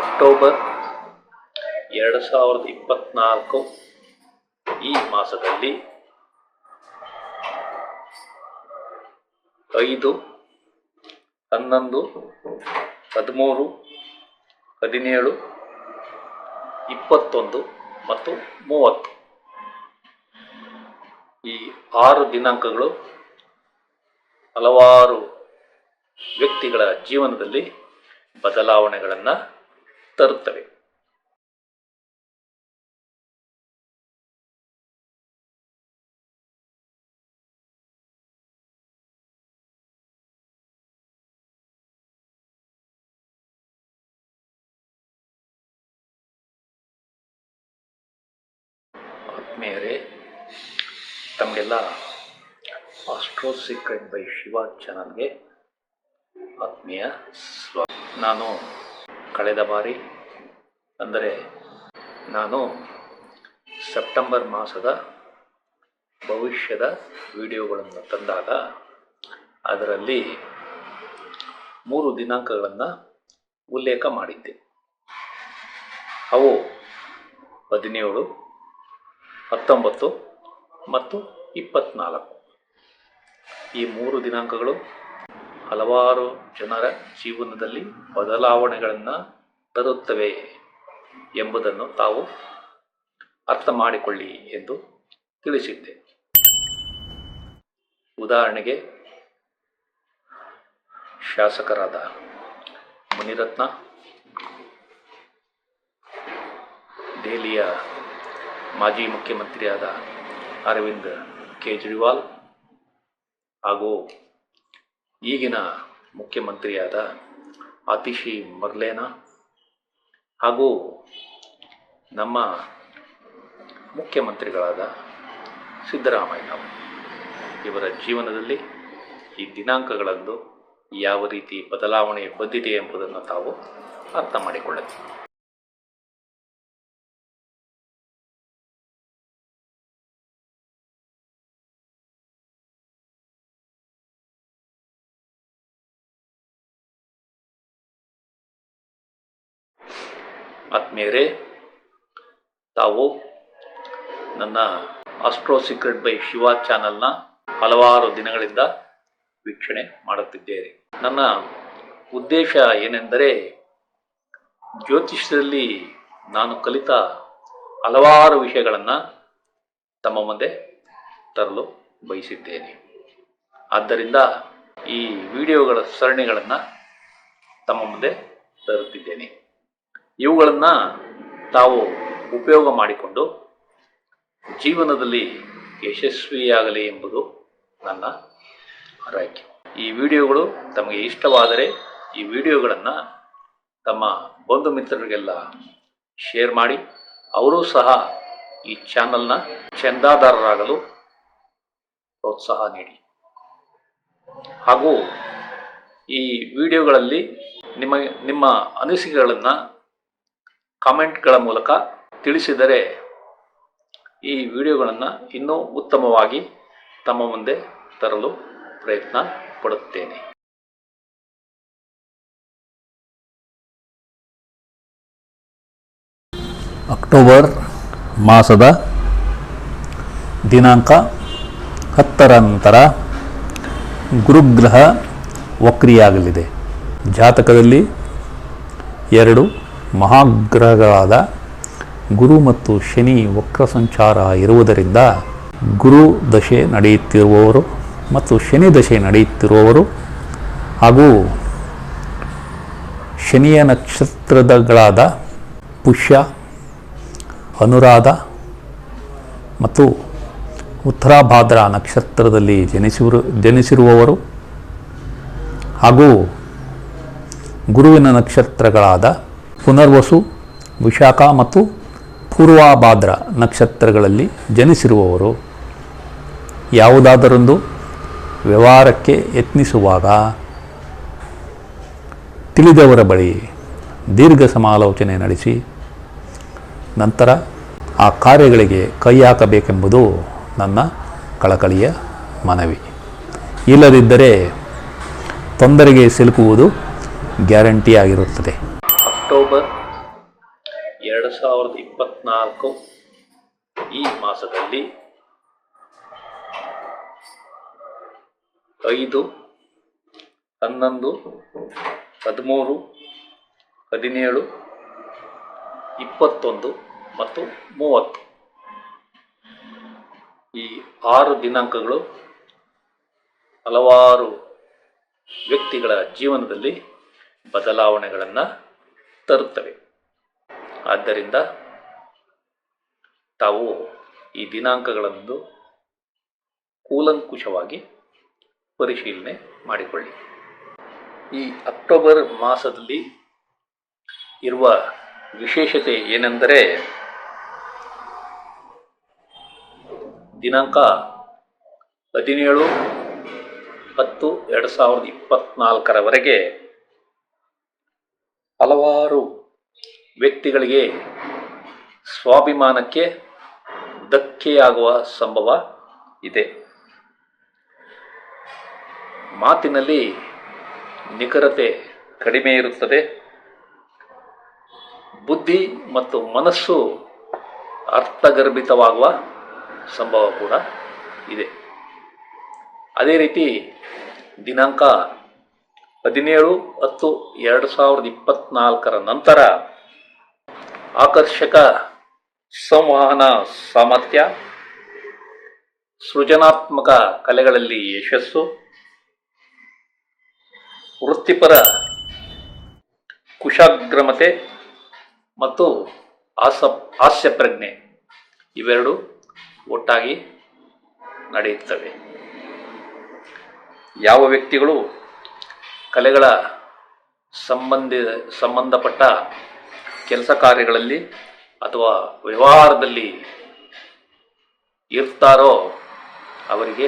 October ಎರಡು ಸಾವಿರದ ಇಪ್ಪತ್ತ್ನಾಲ್ಕು ಈ ಮಾಸದಲ್ಲಿ ಐದು, ಹನ್ನೊಂದು, ಹದಿಮೂರು, ಹದಿನೇಳು, ಇಪ್ಪತ್ತೊಂದು ಮತ್ತು ಮೂವತ್ತು. ಈ ಆರು ದಿನಾಂಕಗಳು ಹಲವಾರು ವ್ಯಕ್ತಿಗಳ ಜೀವನದಲ್ಲಿ ಬದಲಾವಣೆಗಳನ್ನು ತರುತ್ತವೆ. ಆತ್ಮೀಯರೇ ತಮಗೆಲ್ಲ ಆಸ್ಟ್ರೋ ಸೀಕ್ರೆಟ್ ಬೈ ಶಿವ ಚಾನಲ್ಗೆ ಆತ್ಮೀಯ ಸ್ವ ನಾನು ಕಳೆದ ಬಾರಿ, ಅಂದರೆ ನಾನು ಸೆಪ್ಟೆಂಬರ್ ಮಾಸದ ಭವಿಷ್ಯದ ವಿಡಿಯೋಗಳನ್ನು ತಂದಾಗ, ಅದರಲ್ಲಿ ಮೂರು ದಿನಾಂಕಗಳನ್ನು ಉಲ್ಲೇಖ ಮಾಡಿದ್ದೆ. ಅವು ಹದಿನೇಳು, ಹತ್ತೊಂಬತ್ತು ಮತ್ತು ಇಪ್ಪತ್ತ್ನಾಲ್ಕು ಈ ಮೂರು ದಿನಾಂಕಗಳು ಹಲವಾರು ಜನರ ಜೀವನದಲ್ಲಿ ಬದಲಾವಣೆಗಳನ್ನು ತರುತ್ತವೆ ಎಂಬುದನ್ನು ತಾವು ಅರ್ಥ ಮಾಡಿಕೊಳ್ಳಿ ಎಂದು ತಿಳಿಸಿದ್ದೆ. ಉದಾಹರಣೆಗೆ, ಶಾಸಕರಾದ ಮುನಿರತ್ನ, ದೆಹಲಿಯ ಮಾಜಿ ಮುಖ್ಯಮಂತ್ರಿಯಾದ ಅರವಿಂದ್ ಕೇಜ್ರಿವಾಲ್ ಹಾಗೂ ಈಗಿನ ಮುಖ್ಯಮಂತ್ರಿಯಾದ ಅತಿಶಿ ಮರ್ಲೇನಾ ಹಾಗೂ ನಮ್ಮ ಮುಖ್ಯಮಂತ್ರಿಗಳಾದ ಸಿದ್ದರಾಮಯ್ಯ ಇವರ ಜೀವನದಲ್ಲಿ ಈ ದಿನಾಂಕಗಳಂದು ಯಾವ ರೀತಿ ಬದಲಾವಣೆ ಬಂದಿದೆ ಎಂಬುದನ್ನು ತಾವು ಅರ್ಥ ಮಾಡಿಕೊಳ್ಳಬೇಕು. ಆತ್ಮೀಯರೇ, ತಾವು ನನ್ನ ಆಸ್ಟ್ರೋ ಸೀಕ್ರೆಟ್ ಬೈ ಶಿವ ಚಾನಲ್ನ ಹಲವಾರು ದಿನಗಳಿಂದ ವೀಕ್ಷಣೆ ಮಾಡುತ್ತಿದ್ದೇನೆ ನನ್ನ ಉದ್ದೇಶ ಏನೆಂದರೆ, ಜ್ಯೋತಿಷ್ಯದಲ್ಲಿ ನಾನು ಕಲಿತ ಹಲವಾರು ವಿಷಯಗಳನ್ನು ತಮ್ಮ ಮುಂದೆ ತರಲು ಬಯಸಿದ್ದೇನೆ. ಆದ್ದರಿಂದ ಈ ವಿಡಿಯೋಗಳ ಸರಣಿಗಳನ್ನು ತಮ್ಮ ಮುಂದೆ ತರುತ್ತಿದ್ದೇನೆ. ಇವುಗಳನ್ನು ತಾವು ಉಪಯೋಗ ಮಾಡಿಕೊಂಡು ಜೀವನದಲ್ಲಿ ಯಶಸ್ವಿಯಾಗಲಿ ಎಂಬುದು ನನ್ನ ಆರೈಕೆ. ಈ ವಿಡಿಯೋಗಳು ತಮಗೆ ಇಷ್ಟವಾದರೆ ಈ ವಿಡಿಯೋಗಳನ್ನು ತಮ್ಮ ಬಂಧು ಮಿತ್ರರಿಗೆಲ್ಲ ಶೇರ್ ಮಾಡಿ. ಅವರೂ ಸಹ ಈ ಚಾನಲ್ನ ಚಂದಾದಾರರಾಗಲು ಪ್ರೋತ್ಸಾಹ ನೀಡಿ. ಹಾಗೂ ಈ ವಿಡಿಯೋಗಳಲ್ಲಿ ನಿಮ್ಮ ನಿಮ್ಮ ಅನಿಸಿಕೆಗಳನ್ನು ಕಾಮೆಂಟ್ಗಳ ಮೂಲಕ ತಿಳಿಸಿದರೆ ಈ ವಿಡಿಯೋಗಳನ್ನು ಇನ್ನೂ ಉತ್ತಮವಾಗಿ ತಮ್ಮ ಮುಂದೆ ತರಲು ಪ್ರಯತ್ನ ಪಡುತ್ತೇನೆ. ಅಕ್ಟೋಬರ್ ಮಾಸದ ದಿನಾಂಕ ಹತ್ತರ ನಂತರ ಗುರುಗ್ರಹ ವಕ್ರಿಯಾಗಲಿದೆ. ಜಾತಕದಲ್ಲಿ ಎರಡು ಮಹಾಗ್ರಹಗಳಾದ ಗುರು ಮತ್ತು ಶನಿ ವಕ್ರ ಸಂಚಾರ ಇರುವುದರಿಂದ ಗುರು ದಶೆ ನಡೆಯುತ್ತಿರುವವರು ಮತ್ತು ಶನಿ ದಶೆ ನಡೆಯುತ್ತಿರುವವರು ಹಾಗೂ ಶನಿಯ ನಕ್ಷತ್ರದಗಳಾದ ಪುಷ್ಯ, ಅನುರಾಧ ಮತ್ತು ಉತ್ತರಾಭಾದ್ರ ನಕ್ಷತ್ರದಲ್ಲಿ ಜನಿಸಿರು, ಜನಿಸಿರುವವರು ಹಾಗೂ ಗುರುವಿನ ನಕ್ಷತ್ರಗಳಾದ ಪುನರ್ವಸು, ವಿಶಾಖ ಮತ್ತು ಪೂರ್ವಾಭಾದ್ರ ನಕ್ಷತ್ರಗಳಲ್ಲಿ ಜನಿಸಿರುವವರು ಯಾವುದಾದರೊಂದು ವ್ಯವಹಾರಕ್ಕೆ ಯತ್ನಿಸುವಾಗ ತಿಳಿದವರ ಬಳಿ ದೀರ್ಘ ಸಮಾಲೋಚನೆ ನಡೆಸಿ, ನಂತರ ಆ ಕಾರ್ಯಗಳಿಗೆ ಕೈ ಹಾಕಬೇಕೆಂಬುದು ನನ್ನ ಕಳಕಳಿಯ ಮನವಿ. ಇಲ್ಲದಿದ್ದರೆ ತೊಂದರೆಗೆ ಸಿಲುಕುವುದು ಗ್ಯಾರಂಟಿಯಾಗಿರುತ್ತದೆ. ಅಕ್ಟೋಬರ್ ಎರಡು ಸಾವಿರದ ಇಪ್ಪತ್ನಾಲ್ಕು ಈ ಮಾಸದಲ್ಲಿ ಐದು, ಹನ್ನೊಂದು, ಹದಿಮೂರು, ಹದಿನೇಳು, ಇಪ್ಪತ್ತೊಂದು ಮತ್ತು ಮೂವತ್ತು. ಈ ಆರು ದಿನಾಂಕಗಳು ಹಲವಾರು ವ್ಯಕ್ತಿಗಳ ಜೀವನದಲ್ಲಿ ಬದಲಾವಣೆಗಳನ್ನು ತರುತ್ತವೆ. ಆದ್ದರಿಂದ ತಾವು ಈ ದಿನಾಂಕಗಳನ್ನು ಕೂಲಂಕುಷವಾಗಿ ಪರಿಶೀಲನೆ ಮಾಡಿಕೊಳ್ಳಿ. ಈ ಅಕ್ಟೋಬರ್ ಮಾಸದಲ್ಲಿ ಇರುವ ವಿಶೇಷತೆ ಏನೆಂದರೆ ದಿನಾಂಕ ಹದಿನೇಳು ಹತ್ತು ಎರಡು ಸಾವಿರದ ಇಪ್ಪತ್ನಾಲ್ಕರವರೆಗೆ ಹಲವಾರು ವ್ಯಕ್ತಿಗಳಿಗೆ ಸ್ವಾಭಿಮಾನಕ್ಕೆ ಧಕ್ಕೆಯಾಗುವ ಸಂಭವ ಇದೆ. ಮಾತಿನಲ್ಲಿ ನಿಖರತೆ ಕಡಿಮೆ ಇರುತ್ತದೆ. ಬುದ್ಧಿ ಮತ್ತು ಮನಸ್ಸು ಅರ್ಥಗರ್ಭಿತವಾಗುವ ಸಂಭವ ಕೂಡ ಇದೆ. ಅದೇ ರೀತಿ ದಿನಾಂಕ ಹದಿನೇಳು ಹತ್ತು ಎರಡು ಸಾವಿರದ ಇಪ್ಪತ್ನಾಲ್ಕರ ನಂತರ ಆಕರ್ಷಕ ಸಂವಹನ ಸಾಮರ್ಥ್ಯ, ಸೃಜನಾತ್ಮಕ ಕಲೆಗಳಲ್ಲಿ ಯಶಸ್ಸು, ವೃತ್ತಿಪರ ಕುಶಾಗ್ರಮತೆ ಮತ್ತು ಹಾಸ ಹಾಸ್ಯ ಪ್ರಜ್ಞೆ ಇವೆರಡು ಒಟ್ಟಾಗಿ ನಡೆಯುತ್ತವೆ. ಯಾವ ವ್ಯಕ್ತಿಗಳು ಕಲೆಗಳ ಸಂಬಂಧಿ, ಸಂಬಂಧಪಟ್ಟ ಕೆಲಸ ಕಾರ್ಯಗಳಲ್ಲಿ ಅಥವಾ ವ್ಯವಹಾರದಲ್ಲಿ ಇರ್ತಾರೋ ಅವರಿಗೆ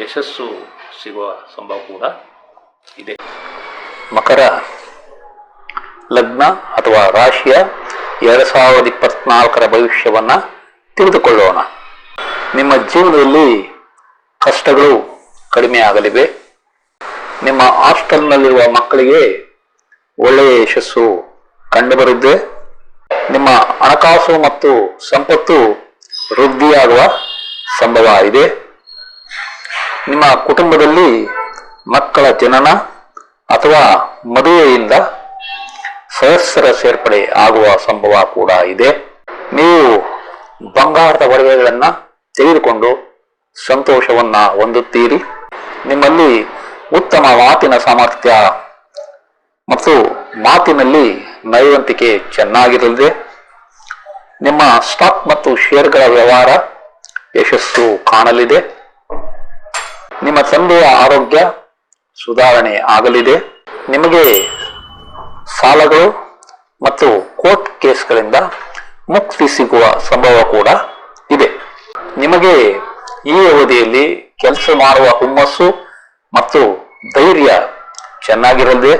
ಯಶಸ್ಸು ಸಿಗುವ ಸಂಭವ ಕೂಡ ಇದೆ. ಮಕರ ಲಗ್ನ ಅಥವಾ ರಾಶಿಯ ಎರಡು ಸಾವಿರದ ಇಪ್ಪತ್ನಾಲ್ಕರ ಭವಿಷ್ಯವನ್ನು ತಿಳಿದುಕೊಳ್ಳೋಣ. ನಿಮ್ಮ ಜೀವನದಲ್ಲಿ ಕಷ್ಟಗಳು ಕಡಿಮೆ ಆಗಲಿವೆ ನಿಮ್ಮ ಹಾಸ್ಟೆಲ್ನಲ್ಲಿರುವ ಮಕ್ಕಳಿಗೆ ಒಳ್ಳೆಯ ಯಶಸ್ಸು ಕಂಡುಬರುತ್ತೆ. ನಿಮ್ಮ ಹಣಕಾಸು ಮತ್ತು ಸಂಪತ್ತು ವೃದ್ಧಿಯಾಗುವ ಸಂಭವ ಇದೆ. ನಿಮ್ಮ ಕುಟುಂಬದಲ್ಲಿ ಮಕ್ಕಳ ಜನನ ಅಥವಾ ಮದುವೆಯಿಂದ ಸದಸ್ಯರ ಸೇರ್ಪಡೆ ಆಗುವ ಸಂಭವ ಕೂಡ ಇದೆ. ನೀವು ಬಂಗಾರದ ಒಡವೆಗಳನ್ನು ತೆಗೆದುಕೊಂಡು ಸಂತೋಷವನ್ನ ಹೊಂದುತ್ತೀರಿ. ನಿಮ್ಮಲ್ಲಿ ಉತ್ತಮ ಮಾತಿನ ಸಾಮರ್ಥ್ಯ. ಮತ್ತು ಮಾತಿನಲ್ಲಿ ನೈವಂತಿಕೆ ಚೆನ್ನಾಗಿರಲಿದೆ. ನಿಮ್ಮ ಸ್ಟಾಕ್ ಮತ್ತು ಶೇರ್ಗಳ ವ್ಯವಹಾರ ಯಶಸ್ಸು ಕಾಣಲಿದೆ. ನಿಮ್ಮ ತಂದೆಯ ಆರೋಗ್ಯ ಸುಧಾರಣೆ ಆಗಲಿದೆ. ನಿಮಗೆ ಸಾಲಗಳು ಮತ್ತು ಕೋರ್ಟ್ ಕೇಸ್ಗಳಿಂದ ಮುಕ್ತಿ ಸಿಗುವ ಸಂಭವ ಕೂಡ ಇದೆ. ನಿಮಗೆ ಈ ಅವಧಿಯಲ್ಲಿ ಕೆಲಸ ಮಾಡುವ ಹುಮ್ಮಸ್ಸು ಮತ್ತು ಧೈರ್ಯ ಚೆನ್ನಾಗಿರಲಿದೆ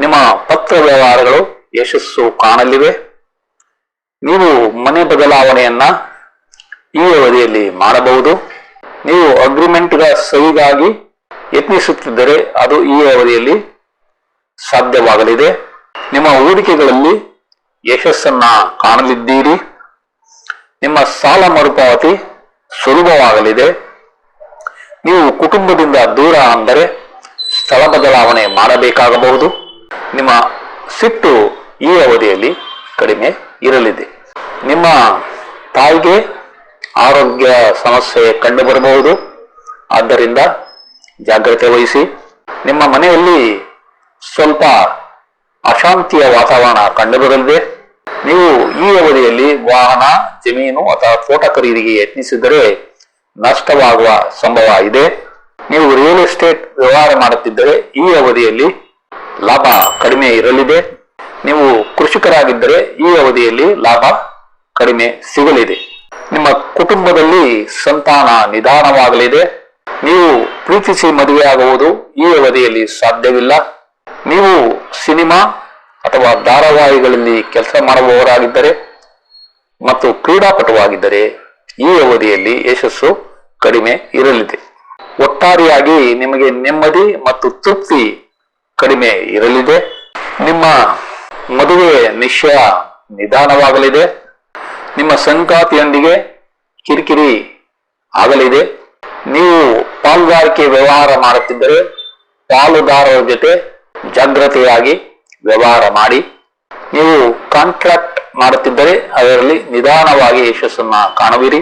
ನಿಮ್ಮ ಪತ್ರ ವ್ಯವಹಾರಗಳು ಯಶಸ್ಸು ಕಾಣಲಿವೆ. ನೀವು ಮನೆ ಬದಲಾವಣೆಯನ್ನ ಈ ಅವಧಿಯಲ್ಲಿ ಮಾಡಬಹುದು. ನೀವು ಅಗ್ರಿಮೆಂಟ್ಗ ಸಹಿಗಾಗಿ ಯತ್ನಿಸುತ್ತಿದ್ದರೆ ಅದು ಈ ಅವಧಿಯಲ್ಲಿ ಸಾಧ್ಯವಾಗಲಿದೆ. ನಿಮ್ಮ ಹೂಡಿಕೆಗಳಲ್ಲಿ ಯಶಸ್ಸನ್ನ ಕಾಣಲಿದ್ದೀರಿ. ನಿಮ್ಮ ಸಾಲ ಮರುಪಾವತಿ ಸುಲಭವಾಗಲಿದೆ. ನೀವು ಕುಟುಂಬದಿಂದ ದೂರ ಅಂದರೆ ಸ್ಥಳ ಬದಲಾವಣೆ ಮಾಡಬೇಕಾಗಬಹುದು. ನಿಮ್ಮ ಸಿಟ್ಟು ಈ ಅವಧಿಯಲ್ಲಿ ಕಡಿಮೆ ಇರಲಿದೆ. ನಿಮ್ಮ ತಾಯಿಗೆ ಆರೋಗ್ಯ ಸಮಸ್ಯೆ ಕಂಡುಬರಬಹುದು. ಆದ್ದರಿಂದ ಜಾಗ್ರತೆ ವಹಿಸಿ. ನಿಮ್ಮ ಮನೆಯಲ್ಲಿ ಸ್ವಲ್ಪ ಅಶಾಂತಿಯ ವಾತಾವರಣ ಕಂಡುಬರಲಿದೆ. ನೀವು ಈ ಅವಧಿಯಲ್ಲಿ ವಾಹನ, ಜಮೀನು ಅಥವಾ ತೋಟ ಖರೀದಿಗೆ ಯತ್ನಿಸಿದರೆ ನಷ್ಟವಾಗುವ ಸಂಭವ ಇದೆ. ನೀವು ರಿಯಲ್ ಎಸ್ಟೇಟ್ ವ್ಯವಹಾರ ಮಾಡುತ್ತಿದ್ದರೆ ಈ ಅವಧಿಯಲ್ಲಿ ಲಾಭ ಕಡಿಮೆ ಇರಲಿದೆ. ನೀವು ಕೃಷಿಕರಾಗಿದ್ದರೆ ಈ ಅವಧಿಯಲ್ಲಿ ಲಾಭ ಕಡಿಮೆ ಸಿಗಲಿದೆ. ನಿಮ್ಮ ಕುಟುಂಬದಲ್ಲಿ ಸಂತಾನ ನಿಧಾನವಾಗಲಿದೆ. ನೀವು ಪ್ರೀತಿಸಿ ಮದುವೆಯಾಗುವುದು ಈ ಅವಧಿಯಲ್ಲಿ ಸಾಧ್ಯವಿಲ್ಲ. ನೀವು ಸಿನಿಮಾ ಅಥವಾ ಧಾರಾವಾಹಿಗಳಲ್ಲಿ ಕೆಲಸ ಮಾಡುವವರಾಗಿದ್ದರೆ ಮತ್ತು ಕ್ರೀಡಾಪಟುವಾಗಿದ್ದರೆ ಈ ಅವಧಿಯಲ್ಲಿ ಯಶಸ್ಸು ಕಡಿಮೆ ಇರಲಿದೆ. ಒಟ್ಟಾರೆಯಾಗಿ ನಿಮಗೆ ನೆಮ್ಮದಿ ಮತ್ತು ತೃಪ್ತಿ ಕಡಿಮೆ ಇರಲಿದೆ. ನಿಮ್ಮ ಮದುವೆ ನಿಶ್ಚಯ ನಿಧಾನವಾಗಲಿದೆ. ನಿಮ್ಮ ಸಂಕಾತಿಯೊಂದಿಗೆ ಕಿರಿಕಿರಿ ಆಗಲಿದೆ. ನೀವು ಪಾಲುದಾರಿಕೆ ವ್ಯವಹಾರ ಮಾಡುತ್ತಿದ್ದರೆ ಪಾಲುದಾರರ ಜೊತೆ ಜಾಗ್ರತೆಯಾಗಿ ವ್ಯವಹಾರ ಮಾಡಿ. ನೀವು ಕಾಂಟ್ರಾಕ್ಟ್ ಮಾಡುತ್ತಿದ್ದರೆ ಅದರಲ್ಲಿ ನಿಧಾನವಾಗಿ ಯಶಸ್ಸನ್ನ ಕಾಣುವಿರಿ.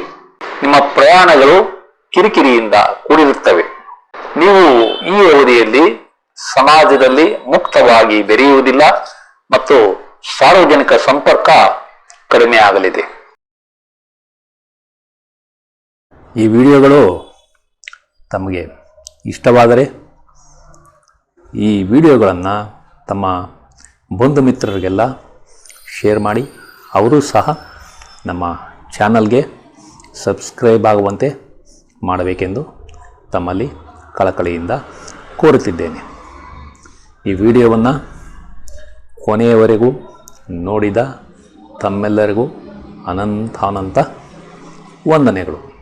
ನಿಮ್ಮ ಪ್ರಯಾಣಗಳು ಕಿರಿಕಿರಿಯಿಂದ ಕೂಡಿರುತ್ತವೆ. ನೀವು ಈ ಅವಧಿಯಲ್ಲಿ ಸಮಾಜದಲ್ಲಿ ಮುಕ್ತವಾಗಿ ಬೆರೆಯುವುದಿಲ್ಲ ಮತ್ತು ಸಾರ್ವಜನಿಕ ಸಂಪರ್ಕ ಕಡಿಮೆ ಆಗಲಿದೆ. ಈ ವಿಡಿಯೋಗಳು ತಮಗೆ ಇಷ್ಟವಾದರೆ ಈ ವಿಡಿಯೋಗಳನ್ನು ತಮ್ಮ ಬಂಧು ಮಿತ್ರರಿಗೆಲ್ಲ ಶೇರ್ ಮಾಡಿ. ಅವರೂ ಸಹ ನಮ್ಮ ಚಾನಲ್ಗೆ ಸಬ್ಸ್ಕ್ರೈಬ್ ಆಗುವಂತೆ ಮಾಡಬೇಕೆಂದು ತಮ್ಮಲ್ಲಿ ಕಳಕಳಿಯಿಂದ ಕೋರುತ್ತಿದ್ದೇನೆ. ಈ ವಿಡಿಯೋವನ್ನು ಕೊನೆಯವರೆಗೂ ನೋಡಿದ ತಮ್ಮೆಲ್ಲರಿಗೂ ಅನಂತಾನಂತ ವಂದನೆಗಳು.